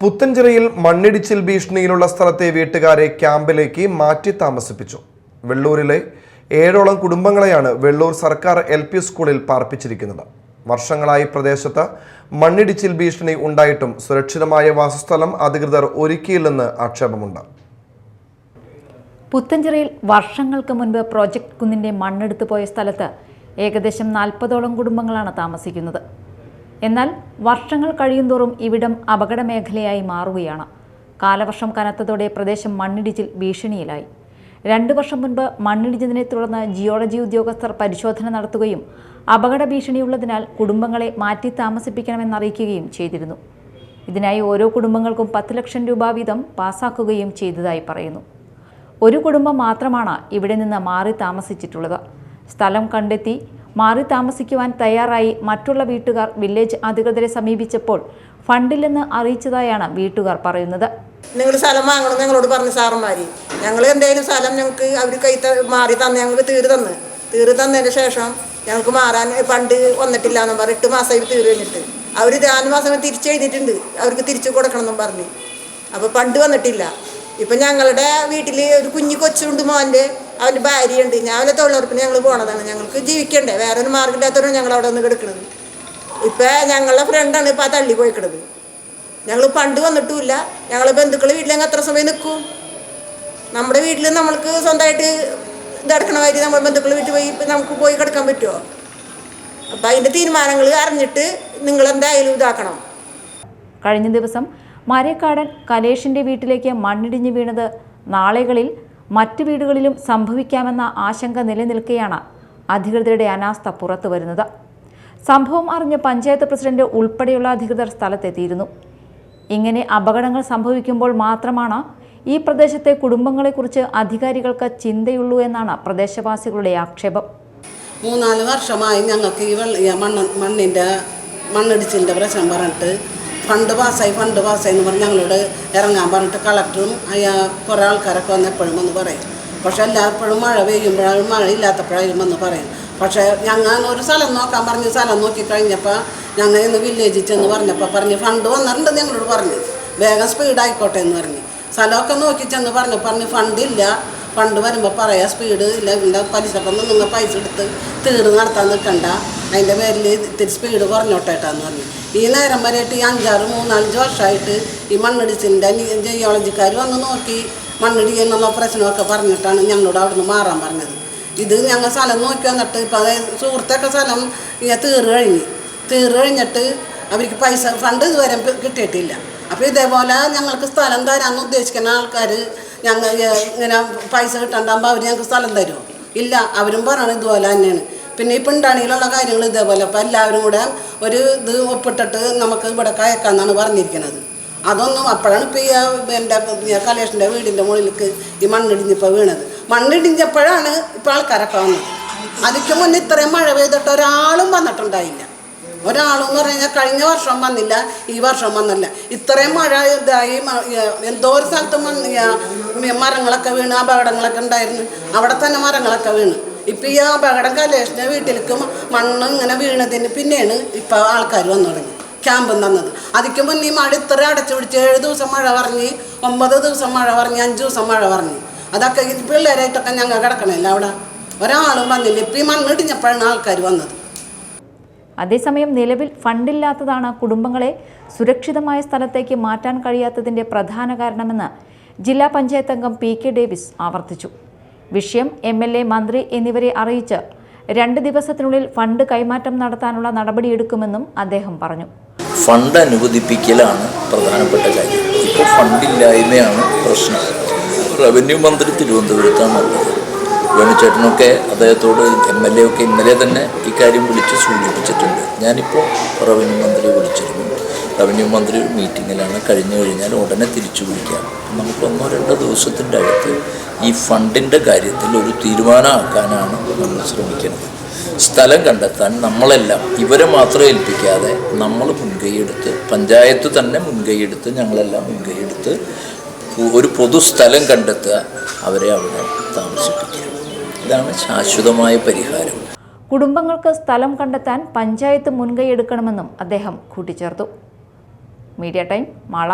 പുത്തഞ്ചിറയിൽ മണ്ണിടിച്ചിൽ ഭീഷണിയിലുള്ള സ്ഥലത്തെ വീട്ടുകാരെ ക്യാമ്പിലേക്ക് മാറ്റി താമസിപ്പിച്ചു. വെള്ളൂരിലെ ഏഴോളം കുടുംബങ്ങളെയാണ് വെള്ളൂർ സർക്കാർ എൽ പി സ്കൂളിൽ പാർപ്പിച്ചിരിക്കുന്നത്. വർഷങ്ങളായി പ്രദേശത്ത് മണ്ണിടിച്ചിൽ ഭീഷണി ഉണ്ടായിട്ടും സുരക്ഷിതമായ വാസസ്ഥലം അധികൃതർ ഒരുക്കിയില്ലെന്ന് ആക്ഷേപമുണ്ട്. പുത്തഞ്ചിറയിൽ വർഷങ്ങൾക്ക് മുൻപ് പ്രോജക്ട് കുന്നിന്റെ മണ്ണെടുത്തു പോയ സ്ഥലത്ത് ഏകദേശം നാൽപ്പതോളം കുടുംബങ്ങളാണ് താമസിക്കുന്നത്. എന്നാൽ വർഷങ്ങൾ കഴിയുന്തോറും ഇവിടം അപകട മേഖലയായി മാറുകയാണ്. കാലവർഷം കനത്തതോടെ പ്രദേശം മണ്ണിടിച്ചിൽ ഭീഷണിയിലായി. രണ്ടു വർഷം മുൻപ് മണ്ണിടിച്ചതിനെ തുടർന്ന് ജിയോളജി ഉദ്യോഗസ്ഥർ പരിശോധന നടത്തുകയും അപകട ഭീഷണിയുള്ളതിനാൽ കുടുംബങ്ങളെ മാറ്റി താമസിപ്പിക്കണമെന്നറിയിക്കുകയും ചെയ്തിരുന്നു. ഇതിനായി ഓരോ കുടുംബങ്ങൾക്കും പത്ത് ലക്ഷം രൂപ വീതം പാസാക്കുകയും ചെയ്തതായി പറയുന്നു. ഒരു കുടുംബം മാത്രമാണ് ഇവിടെ നിന്ന് മാറി താമസിച്ചിട്ടുള്ളത്. സ്ഥലം കണ്ടെത്തി മാറി താമസിക്കുവാൻ തയ്യാറായി മറ്റുള്ള വീട്ടുകാർ വില്ലേജ് അധികൃതരെ സമീപിച്ചപ്പോൾ ഫണ്ടില്ലെന്ന് അറിയിച്ചതായാണ് വീട്ടുകാർ പറയുന്നത്. നിങ്ങൾ സ്ഥലം വാങ്ങണം ഞങ്ങളോട് പറഞ്ഞു സാറന്മാര്. ഞങ്ങൾ എന്തെങ്കിലും സ്ഥലം ഞങ്ങൾക്ക് അവർ കൈ മാറി തന്ന് ഞങ്ങൾക്ക് തീര് തന്ന്. തീര് തന്നതിന് ശേഷം ഞങ്ങൾക്ക് മാറാൻ ഫണ്ട് വന്നിട്ടില്ല എന്നും പറഞ്ഞു എട്ട് മാസമായി തീര് കഴിഞ്ഞിട്ട്. അവർ നാല് മാസം തിരിച്ചു എഴുതിയിട്ടുണ്ട്. അവർക്ക് തിരിച്ചു കൊടുക്കണം എന്നും പറഞ്ഞു. അപ്പോൾ ഫണ്ട് വന്നിട്ടില്ല. ഇപ്പം ഞങ്ങളുടെ വീട്ടിൽ ഒരു കുഞ്ഞു കൊച്ചുണ്ട് മോന്റെ അവന്റെ ഭാര്യയുണ്ട്. അവന്റെ തൊഴിലുറപ്പിന് ഞങ്ങൾ പോണതാണ്. ഞങ്ങൾക്ക് ജീവിക്കണ്ടേ? വേറെ ഒരു മാർഗമില്ലാത്തവരാണ് ഞങ്ങൾ അവിടെ വന്ന് കിടക്കുന്നത് ഇപ്പം ഞങ്ങളുടെ ഫ്രണ്ടാണ് ഇപ്പം ആ തള്ളി പോയിക്കണത്. ഞങ്ങൾ പണ്ട് വന്നിട്ടുമില്ല. ഞങ്ങൾ ബന്ധുക്കൾ വീട്ടിലെങ്കിൽ എത്ര സമയം നിൽക്കും നമ്മുടെ വീട്ടിൽ നമ്മൾക്ക് സ്വന്തമായിട്ട് ഇതടക്കണ മാതിരി നമ്മുടെ ബന്ധുക്കൾ വീട്ടിൽ പോയി നമുക്ക് പോയി കിടക്കാൻ പറ്റുമോ അപ്പം അതിന്റെ തീരുമാനങ്ങൾ അറിഞ്ഞിട്ട് നിങ്ങൾ എന്തായാലും ഇതാക്കണം. കഴിഞ്ഞ ദിവസം മരക്കാടൻ കലേഷിന്റെ വീട്ടിലേക്ക് മണ്ണിടിഞ്ഞ് വീണത് നാളെകളിൽ മറ്റു വീടുകളിലും സംഭവിക്കാമെന്ന ആശങ്ക നിലനിൽക്കെയാണ് അധികൃതരുടെ അനാസ്ഥ പുറത്തു വരുന്നത്. സംഭവം അറിഞ്ഞ് പഞ്ചായത്ത് പ്രസിഡന്റ് ഉൾപ്പെടെയുള്ള അധികൃതർ സ്ഥലത്തെത്തിയിരുന്നു. ഇങ്ങനെ അപകടങ്ങൾ സംഭവിക്കുമ്പോൾ മാത്രമാണ് ഈ പ്രദേശത്തെ കുടുംബങ്ങളെക്കുറിച്ച് അധികാരികൾക്ക് ചിന്തയുള്ളൂ എന്നാണ് പ്രദേശവാസികളുടെ ആക്ഷേപം. മൂന്നാൽ വർഷമായി ഞങ്ങൾക്ക് ഈ വെള്ള മണ്ണ് മണ്ണിന്റെ മണ്ണിടിച്ചിലിന്റെ പ്രശ്നം പറഞ്ഞിട്ട് ഫണ്ട് പാസ്സായി ഫണ്ട് പാസ്സായി എന്ന് പറഞ്ഞ് ഞങ്ങളോട് ഇറങ്ങാൻ പറഞ്ഞിട്ട് കളക്ടറും അയാ കുറേ ആൾക്കാരൊക്കെ വന്ന് എപ്പോഴും വന്ന് പറയും. പക്ഷെ എല്ലാപ്പോഴും മഴ പെയ്യുമ്പോഴും മഴ ഇല്ലാത്തപ്പോഴും വന്ന് പറയും. പക്ഷേ ഞങ്ങൾ ഒരു സ്ഥലം നോക്കാൻ പറഞ്ഞ് സ്ഥലം നോക്കി കഴിഞ്ഞപ്പോൾ ഞങ്ങൾ ഇന്ന് വില്ലേജിൽ ചെന്ന് പറഞ്ഞപ്പോൾ പറഞ്ഞ് ഫണ്ട് വന്നിട്ടുണ്ട് ഞങ്ങളോട് പറഞ്ഞു. വേഗം സ്പീഡ് ആയിക്കോട്ടെ എന്ന് പറഞ്ഞ്. സ്ഥലമൊക്കെ നോക്കി ചെന്ന് പറഞ്ഞു പറഞ്ഞ് ഫണ്ടില്ല ഫണ്ട് വരുമ്പോൾ പറയാം സ്പീഡ് ഇല്ല. ഇല്ല പലിശക്കൊന്നും നിങ്ങൾ പൈസ എടുത്ത് തീർന്ന് നടത്താൻ നിൽക്കണ്ട. അതിന്റെ പേരിൽ ഇത്തിരി സ്പീഡ് കുറഞ്ഞോട്ടേട്ടാന്ന് പറഞ്ഞു. ഈ നേരം വരെയായിട്ട് ഈ അഞ്ചാറ് മൂന്നാലഞ്ച് വർഷമായിട്ട് ഈ മണ്ണിടിച്ചിന്റെ ജിയോളജിക്കാർ വന്ന് നോക്കി മണ്ണിടി എന്നുള്ള പ്രശ്നമൊക്കെ പറഞ്ഞിട്ടാണ് ഞങ്ങളോട് അവിടുന്ന് മാറാൻ പറഞ്ഞത്. ഇത് ഞങ്ങൾ സ്ഥലം നോക്കി വന്നിട്ട് ഇപ്പോൾ അതായത് സുഹൃത്തൊക്കെ സ്ഥലം ഇങ്ങനെ തീറ് കഴിഞ്ഞ്. തീറ് കഴിഞ്ഞിട്ട് അവർക്ക് പൈസ ഫണ്ട് ഇതുവരെ കിട്ടിയിട്ടില്ല. അപ്പോൾ ഇതേപോലെ ഞങ്ങൾക്ക് സ്ഥലം തരാമെന്ന് ഉദ്ദേശിക്കുന്ന ആൾക്കാർ ഞങ്ങൾ ഇങ്ങനെ പൈസ കിട്ടണ്ടാകുമ്പോൾ അവർ ഞങ്ങൾക്ക് സ്ഥലം തരുമോ ഇല്ല അവരും പറയണത് ഇതുപോലെ തന്നെയാണ്. പിന്നെ ഈ പിണ്ടാണിയിലുള്ള കാര്യങ്ങൾ ഇതേപോലെ. അപ്പോൾ എല്ലാവരും കൂടെ ഒരു ഇത് ഒപ്പിട്ടിട്ട് നമുക്ക് ഇവിടെ കയക്കാന്നാണ് പറഞ്ഞിരിക്കുന്നത് അതൊന്നും അപ്പോഴാണ് ഇപ്പോൾ ഈ എന്റെ കലേഷിന്റെ വീടിന്റെ മുകളിലേക്ക് ഈ മണ്ണിടിഞ്ഞിപ്പോൾ വീണത്. മണ്ണിടിഞ്ഞപ്പോഴാണ് ഇപ്പോൾ ആൾക്കാരൊക്കെ വന്നത്. അതിക്ക് മുന്നേ ഇത്രയും മഴ പെയ്തിട്ട് ഒരാളും വന്നിട്ടുണ്ടായില്ല. ഒരാളെന്ന് പറഞ്ഞാൽ കഴിഞ്ഞ വർഷം വന്നില്ല ഈ വർഷം വന്നില്ല. ഇത്രയും മഴ ഇതായി എന്തോ ഒരു സ്ഥലത്ത് മരങ്ങളൊക്കെ വീണ് അപകടങ്ങളൊക്കെ ഉണ്ടായിരുന്നു. അവിടെ തന്നെ മരങ്ങളൊക്കെ വീണ്. ഇപ്പം ഈ അപകടം കലേഷിന്റെ വീട്ടിലേക്ക് മണ്ണ് ഇങ്ങനെ വീണതിന് പിന്നെയാണ് ഇപ്പം ആൾക്കാർ വന്നു തുടങ്ങി. ക്യാമ്പും തന്നത്. അതിക്ക് മുന്നേ മഴ ഇത്ര അടച്ചു പിടിച്ച് ഏഴ് ദിവസം മഴ പറഞ്ഞ് ഒമ്പത് ദിവസം മഴ പറഞ്ഞ് അഞ്ച് ദിവസം മഴ പറഞ്ഞ്. അതൊക്കെ പിള്ളേരായിട്ടൊക്കെ ഞങ്ങൾ കിടക്കണമല്ലോ അവിടെ. ഒരാളും വന്നില്ല. ഇപ്പം ഈ മണ്ണിടിഞ്ഞപ്പോഴാണ് ആൾക്കാർ വന്നത്. അതേസമയം നിലവിൽ ഫണ്ടില്ലാത്തതാണ് കുടുംബങ്ങളെ സുരക്ഷിതമായ സ്ഥലത്തേക്ക് മാറ്റാൻ കഴിയാത്തതിന്റെ പ്രധാന കാരണമെന്ന് ജില്ലാ പഞ്ചായത്ത് അംഗം പി കെ ഡേവിസ് ആവർത്തിച്ചു. വിഷയം എം എൽ എ മന്ത്രി എന്നിവരെ അറിയിച്ച് രണ്ട് ദിവസത്തിനുള്ളിൽ ഫണ്ട് കൈമാറ്റം നടത്താനുള്ള നടപടിയെടുക്കുമെന്നും അദ്ദേഹം പറഞ്ഞു. ഫണ്ട് അനുവദിപ്പിക്കലാണ് പ്രധാനപ്പെട്ട കാര്യം. ഇപ്പോൾ ഫണ്ടില്ലായ്മയാണ് പ്രശ്നം. റവന്യൂ മന്ത്രി തിരുവനന്തപുരത്താണുള്ളത് വേണുചേട്ടനൊക്കെ അദ്ദേഹത്തോട് എം എൽ എ ഒക്കെ ഇന്നലെ തന്നെ ഇക്കാര്യം വിളിച്ച് സൂചിപ്പിച്ചിട്ടുണ്ട്. ഞാനിപ്പോൾ റവന്യൂ മന്ത്രിയെ വിളിച്ചിരുന്നു. റവന്യൂ മന്ത്രി ഒരു മീറ്റിങ്ങിലാണ്. കഴിഞ്ഞു കഴിഞ്ഞാൽ ഉടനെ തിരിച്ചു വിളിക്കാം. നമുക്ക് ഒന്നോ രണ്ടോ ദിവസത്തിന്റെ അകത്ത് ഈ ഫണ്ടിന്റെ കാര്യത്തിൽ ഒരു തീരുമാനമാക്കാനാണ് നമ്മൾ ശ്രമിക്കുന്നത്. സ്ഥലം കണ്ടെത്താൻ നമ്മളെല്ലാം ഇവരെ മാത്രം ഏൽപ്പിക്കാതെ നമ്മൾ മുൻകൈയെടുത്ത് പഞ്ചായത്ത് തന്നെ മുൻകൈയെടുത്ത് ഞങ്ങളെല്ലാം മുൻകൈയെടുത്ത് ഒരു പൊതു സ്ഥലം കണ്ടെത്തുക അവരെ അവിടെ താമസിപ്പിക്കുക. ഇതാണ് ശാശ്വതമായ പരിഹാരം. കുടുംബങ്ങൾക്ക് സ്ഥലം കണ്ടെത്താൻ പഞ്ചായത്ത് മുൻകൈയെടുക്കണമെന്നും അദ്ദേഹം കൂട്ടിച്ചേർത്തു. Media time Mala.